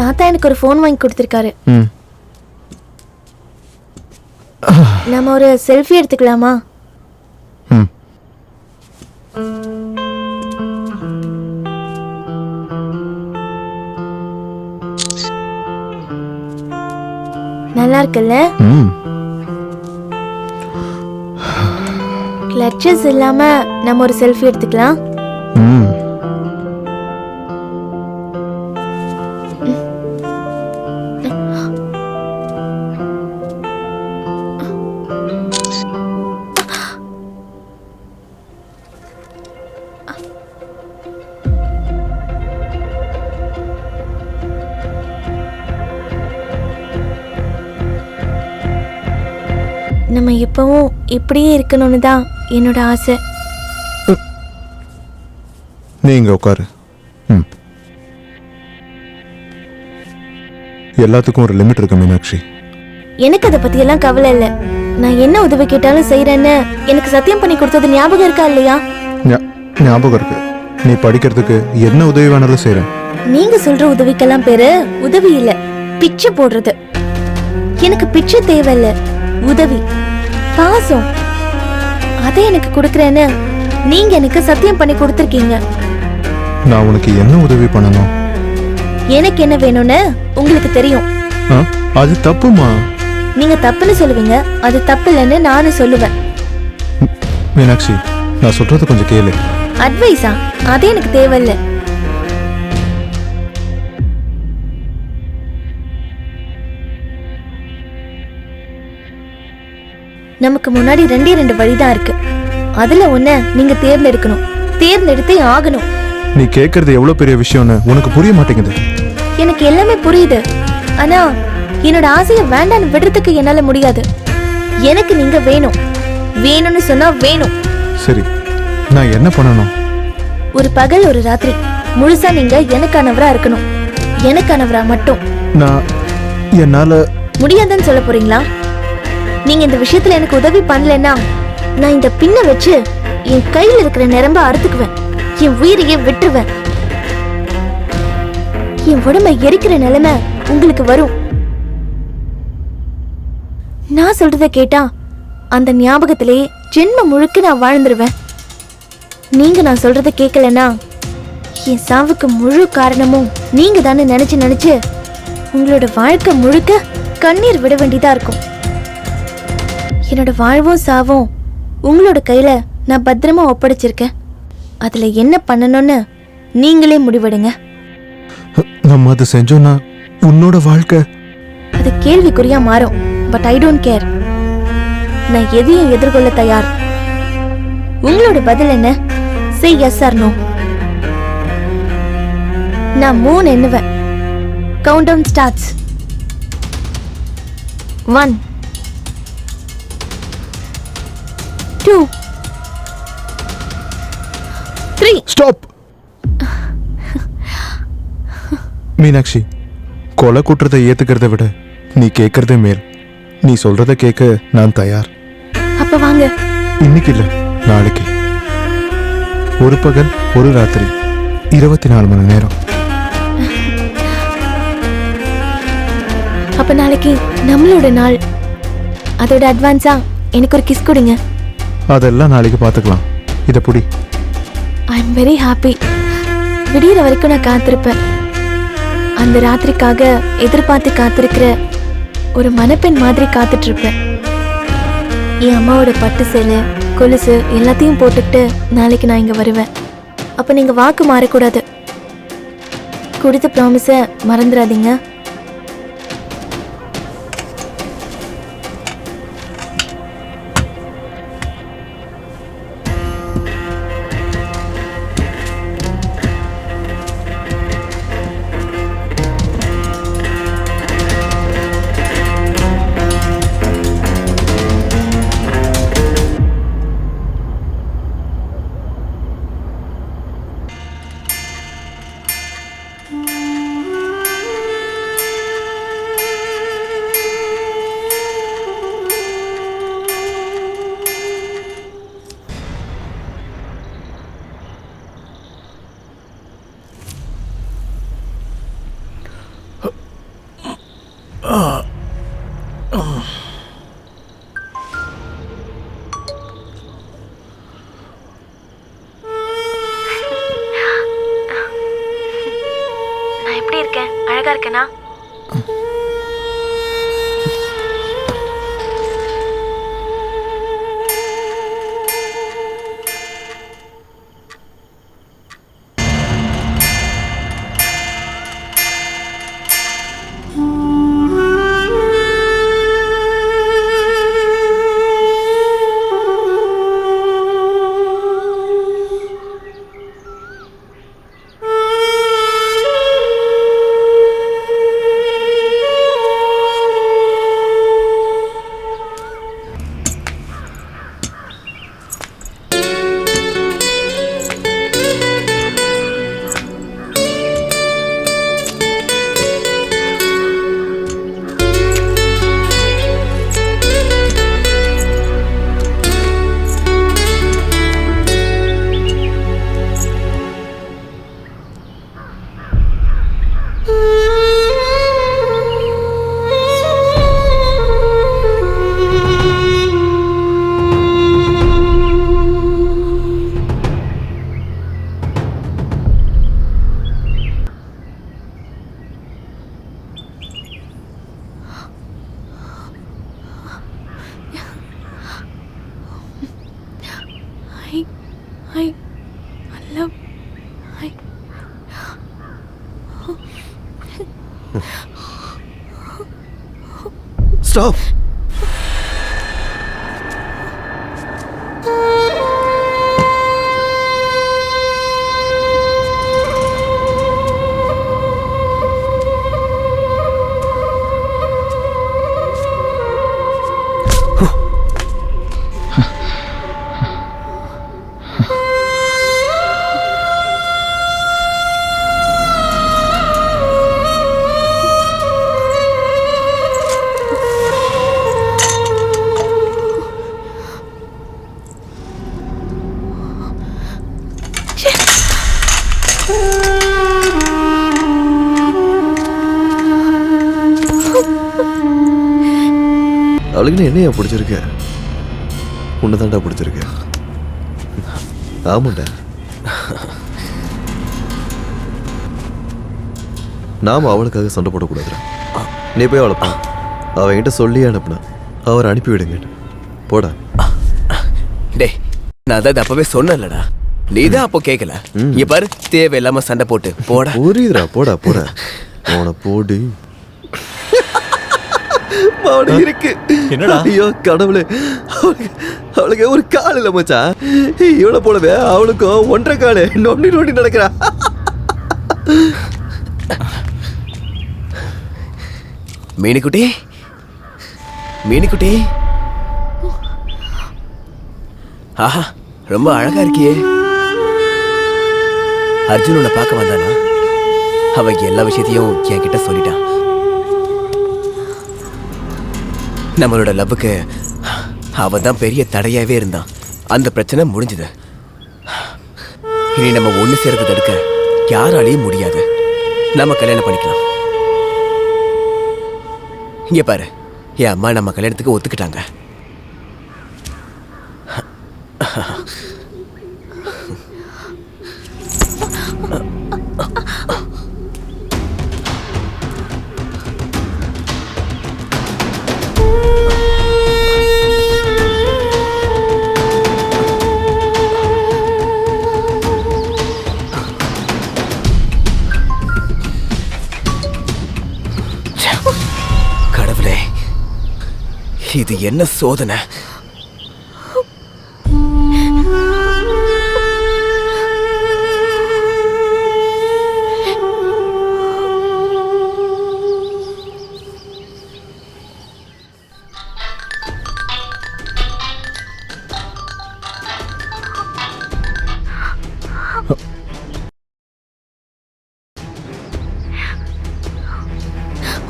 தாத்தா எனக்கு ஒரு ஃபோன் வாங்கி கொடுத்துருக்காரு. ம். நம்ம ஒரு செல்ஃபி எடுத்துக்கலாமா? ம். நல்லா இருக்குல்ல? ம். கிளச்சஸ் இல்லாம நம்ம ஒரு செல்ஃபி எடுத்துக்கலாம். எப்பவும் இப்படியே இருக்கணும்னு தான் என்னோட ஆசை. நீ இங்க உட்காரு. ம். எல்லாத்துக்கும் ஒரு லிமிட் இருக்கு மீனாட்சி. எனக்கு அதை பத்தி எல்லாம் கவலை இல்ல. நான் என்ன உதவி கேட்டாலும் செய்யறேன்னு எனக்கு சத்தியம் பண்ணி கொடுத்தது ஞாபகம் இருக்கா இல்லையா? ஞா- ஞாபகம் இருக்கு. நீ படிக்கிறதுக்கு என்ன உதவி வேணாலும் செய்றேன். நீங்க சொல்ற உதவிக்கெல்லாம் பேரு உதவி இல்ல பிச்சை போடுறது. எனக்கு பிச்சை தேவையில்ல உதவி. பாசம். அதை எனக்கு கொடுக்கறேன்னு நீங்க எனக்கு சத்தியம் பண்ணி கொடுத்துருக்கீங்க. நான் உனக்கு என்ன உதவி பண்ணணும்? எனக்கு என்ன வேணும்னு உங்களுக்கு தெரியும்? அது தப்புமா? நீங்க தப்புன்னு சொல்லுவீங்க அது தப்பு இல்லைன்னு நானும் சொல்லுவேன். மீனாட்சி நான் சொல்றது கொஞ்சம் கேளு. அட்வைஸா அது எனக்கு தேவையில்ல. நமக்கு முன்னாடி ரெண்டே ரெண்டு வழிதான் இருக்கு. அதுல ஒண்ண நீங்க தேர்ந்தெடுக்கணும். தேர்ந்தெடுத்தே ஆகணும். நீ கேட்கறது எவ்வளவு பெரிய விஷயம்னு உனக்கு புரிய மாட்டேங்குது. எனக்கு எல்லாமே புரியுது. ஆனா என்னோட ஆசையை வேண்டான்னு விடுறதுக்கு என்னால முடியாது. எனக்கு நீங்க வேணும். வேணும்னு சொன்னா வேணும். சரி நான் என்ன பண்ணணும்? ஒரு பகல் ஒரு ராத்திரி. முழுசா நீங்க எனக்கானவரா இருக்கணும். எனக்கானவரா மட்டும். நான் என்னால முடியாதுன்னு சொல்ல போறீங்களா? நீங்க இந்த விஷயத்துல எனக்கு உதவி பண்ணலன்னா நான் இந்த பின்ன வச்சு என் கையில இருக்கிற நிரம்ப அறுத்துக்குவேன். என் உயிரையே விட்டுருவேன். என் உடம்ப எரிக்கிற நிலைமை உங்களுக்கு வரும். நான் சொல்றத கேட்டா அந்த ஞாபகத்திலேயே ஜென்மம் முழுக்க நான் வாழ்ந்துருவேன். நீங்க நான் சொல்றத கேட்கலன்னா என் சாவுக்கு முழு காரணமும் நீங்க தானே நினைச்சு நினைச்சு உங்களோட வாழ்க்கை முழுக்க கண்ணீர் விட வேண்டியதா இருக்கும். என்னோட வாழ்வும் சாவும் உங்களோட கையில நான் பத்திரமா ஒப்படைச்சிருக்கேன். அதுல என்ன பண்ணணும்னு நீங்களே முடிவெடுங்க. நம்ம அது செஞ்சோம்னா உன்னோட வாழ்க்கை. அது கேள்விக்குறியா மாறும் பட் ஐ டோன்ட் கேர் நான் எதையும் எதிர்கொள்ள தயார். உங்களோட பதில் என்ன? சே எஸ் ஆர் நோ நான் மூணு எண்ணுவேன். Count down starts one two three stop Meenakshi கொலை குற்றத்தை ஏத்துக்கிறத விட நீ கேட்கறதே மேல். நீ சொல்றத கேட்க நான் தயார். அப்ப வாங்க. இன்னைக்கு இல்ல நாளைக்கு. ஒரு பகல் ஒரு ராத்திரி இருபத்தி நாலு மணி நேரம். அப்ப நாளைக்கு நம்மளோட நாள். அதோட அட்வான்ஸா எனக்கு ஒரு கிஸ் கொடுங்க. அதெல்லாம் நாளைக்கு பார்த்துக்கலாம். இதை புடி. ஐ எம் வெரி ஹாப்பி விடியிற வரைக்கும் நான் காத்திருப்பேன். அந்த ராத்திரிக்காக எதிர்பார்த்து காத்திருக்கிற ஒரு மணப்பெண் மாதிரி காத்துட்டு இருப்பேன் என் அம்மாவோட பட்டு சேலை கொலுசு எல்லாத்தையும் போட்டுக்கிட்டு நாளைக்கு நான் இங்க வருவேன். அப்ப நீங்க வாக்கு மாறக்கூடாது. கொடுத்த ப்ராமிஸை மறந்துடாதீங்க. ஸ்டாப் அவளுக்கு என்னையா பிடிச்சிருக்கு? உன்னை தான்டா பிடிச்சிருக்கு. ஆமாண்டா. நாம அவளுக்காக சண்டை போடக்கூடாதுடா. நீ போய் அவளை அவன்கிட்ட சொல்லி அனுப்புனா. அவர் அனுப்பி விடுங்க. போடா. டேய் நான் தான் அப்பவே சொன்னேன்லடா. நீ தான் அப்போ கேட்கல இங்க பாரு தேவையில்லாம சண்டை போட்டு. போடா. புரியுதுடா. போடா போடா. அவனை போடு. அவனுக்கு இருக்கு. என்னடா? ஐயோ கடவுளே. அவளுக்கு ஒரு கால் இல்ல மச்சான் இவளை போலவே அவளுக்கும் ஒன்றரை காலு. நொண்டி நொண்டி நடக்கிறா. மீனுக்குட்டி? மீனுக்குட்டி? ஆஹா ரொம்ப அழகா இருக்கியே. அர்ஜுன் உன்னை பார்க்க வந்தானா? அவன் எல்லா விஷயத்தையும் என்கிட்ட சொல்லிட்டான் நம்மளோட லவ்வுக்கு அவன் தான் பெரிய தடையாகவே இருந்தான். அந்த பிரச்சனை முடிஞ்சது. இனி நம்ம ஒன்று சேர்ந்து தடுக்க யாராலையும் முடியாது. நம்ம கல்யாணம் பண்ணிக்கலாம். இங்கே பாரு என் அம்மா நம்ம கல்யாணத்துக்கு ஒத்துக்கிட்டாங்க. இது என்ன சோதனை?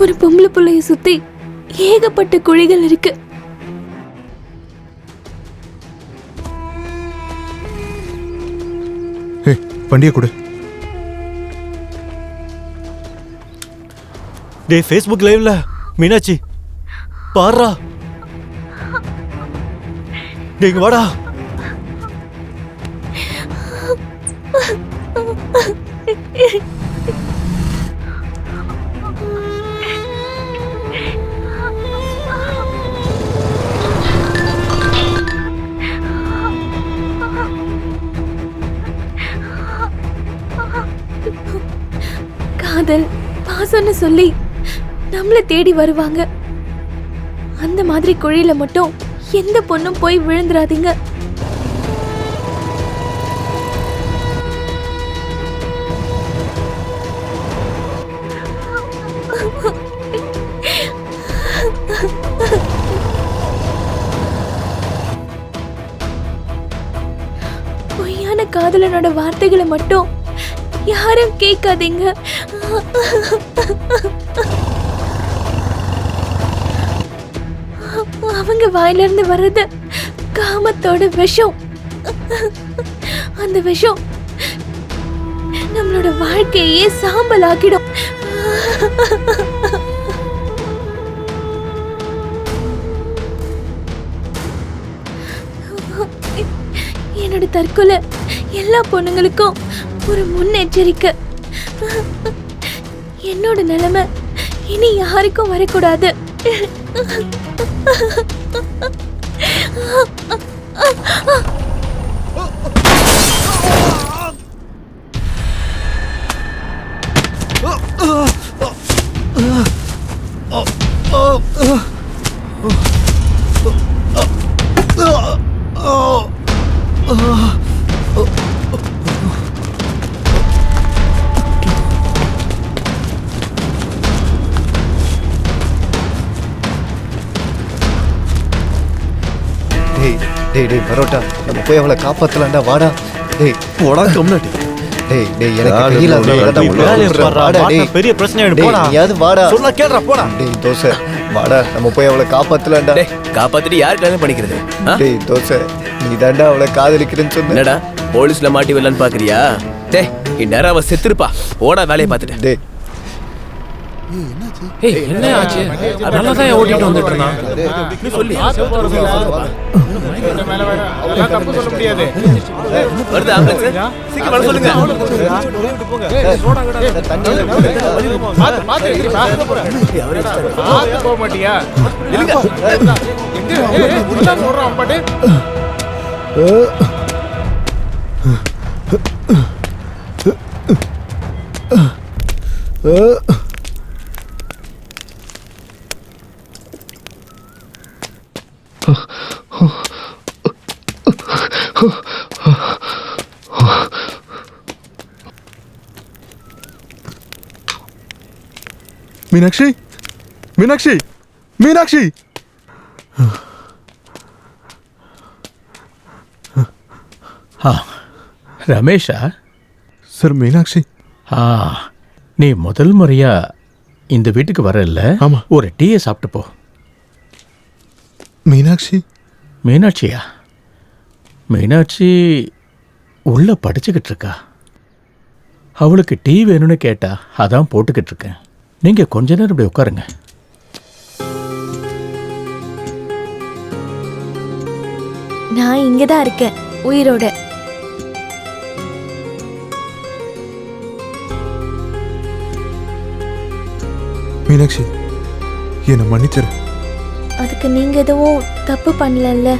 ஒரு பொம்பளை பிள்ளைய சுத்தி ஏகப்பட்ட குழிகள் இருக்கு. வண்டியை கொடு. டேய் ஃபேஸ்புக் லைவ்ல மீனாட்சி பாரா நீங்க வாடா. காதல் பாசம்னு சொல்லி நம்மளை தேடி வருவாங்க. அந்த மாதிரி குழியில மட்டும் எந்த பொண்ணும் போய் விழுந்துராதீங்க பொய்யான காதலனோட வார்த்தைகளை மட்டும் யாரும் கேட்காதீங்க. அவங்க வாயிலிருந்து வர்றது காமத்தோட விஷம். அந்த விஷம் நம்மளோட வாழ்க்கையே சாம்பல் ஆக்கிடும் என்னோட தற்கொலை எல்லா பொண்ணுங்களுக்கும் ஒரு முன்னெச்சரிக்கை. என்னோட நிலைமை இனி யாருக்கும் வரக்கூடாது. டேய் டேய் டேய் பரோட்டா நம்ம போய் அவளை காப்பாத்தலாம்டா வாடா. டேய் போடா கம்னாட்டி டேய் டேய் எனக்கு கையில வாடா டேய் பெரிய பிரச்சனை ஆயிடும், டேய் போடா. நீயாவது வாடா. சொன்னா கேளுடா, போடா. டேய் தோசை வாடா நம்ம போய் அவளை காப்பாத்தலாம்டா. டேய் காப்பாத்திட்டு யார் கல்யாணம் பண்ணிக்கிறது? டேய் தோசை நீ தாண்டா அவளை காதலிக்கிறேன்னு சொன்ன. என்னடா போலீஸ்ல மாட்டி வரலான்னு பாக்குறியா? டேய் இந்நேரம் அவ செத்துருப்பா. ஓடா வேலையை பார்த்துட்டு. டேய். ஏய் என்ன ஆச்சு நல்லா தான் ஓட்டிட்டு வந்துட்டு இருந்தான் நீ சொல்லி வருது ஆம்புலன்ஸ் சீக்கிரம் வர சொல்லுங்க மீனாட்சி? மீனாட்சி? மீனாட்சி! ரமேஷா? சார் மீனாட்சி. ஆ நீ முதல் முறையா இந்த வீட்டுக்கு வரல ஆமா. ஒரு டீயை சாப்பிட்டு போ. மீனாட்சி. மீனாட்சியா? மீனாட்சி உள்ள படிச்சுக்கிட்டு இருக்கா? அவளுக்கு டீ வேணும்னு கேட்டா அதான் போட்டுக்கிட்டு இருக்கேன். நீங்க கொஞ்ச நேரம் இப்படி உட்காருங்க. நான் இங்க தான் இருக்கேன் உயிரோட. மீனாட்சி என்னை மன்னிச்சிரு. அதுக்கு நீங்க எதுவும் தப்பு பண்ணலல்ல.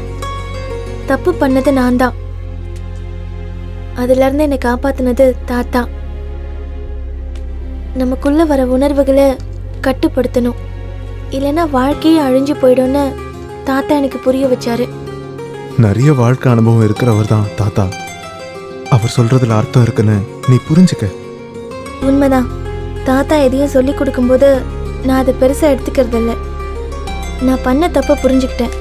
தப்பு பண்ணது நான் தான் அதுல இருந்து என்னை காப்பாத்துனது தாத்தா. நமக்குள்ள வர உணர்வுகளை கட்டுப்படுத்தணும். இல்லைன்னா வாழ்க்கையே அழிஞ்சு போயிடும்னு தாத்தா எனக்கு புரிய வச்சாரு. நிறைய வாழ்க்கை அனுபவம் இருக்கிறவர் தான் தாத்தா. அவர் சொல்றதுல அர்த்தம் இருக்குன்னு நீ புரிஞ்சுக்க. உண்மைதான். தாத்தா எதையும் சொல்லி கொடுக்கும்போது நான் அதை பெருசா எடுத்துக்கிறது இல்ல நான் பண்ண தப்ப புரிஞ்சுக்கிட்டேன்.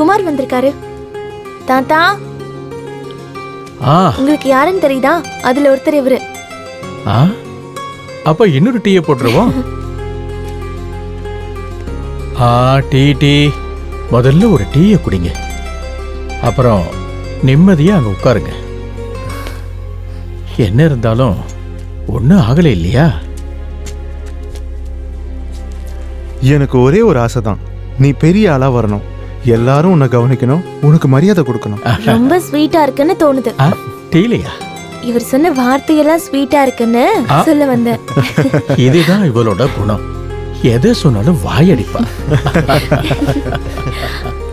குமார் வந்திருக்காரு. தாத்தா. ஆ. உங்களுக்கு யாருன்னு தெரியுதா? அதுல ஒருத்தர் இவரு. ஆ? அப்ப இன்னொரு டீயை போட்டுருவோம். ஆ டீ டீ. முதல்ல ஒரு டீயை குடிங்க. அப்புறம் நிம்மதியா அங்க உட்காருங்க. என்ன இருந்தாலும் ஒன்றும் ஆகலை இல்லையா? எனக்கு ஒரே ஒரு ஆசை தான். நீ பெரிய ஆளா வரணும். எல்லாரும் உன்னை கவனிக்கணும். உனக்கு மரியாதை கொடுக்கணும். ரொம்ப ஸ்வீட்டா இருக்குன்னு தோணுது. ஆ டீலையா இவர் சொன்ன வார்த்தையெல்லாம் ஸ்வீட்டா இருக்குன்னு சொல்ல வந்தேன். இதுதான் இவளோட குணம். எதை சொன்னாலும் வாயடிப்பா.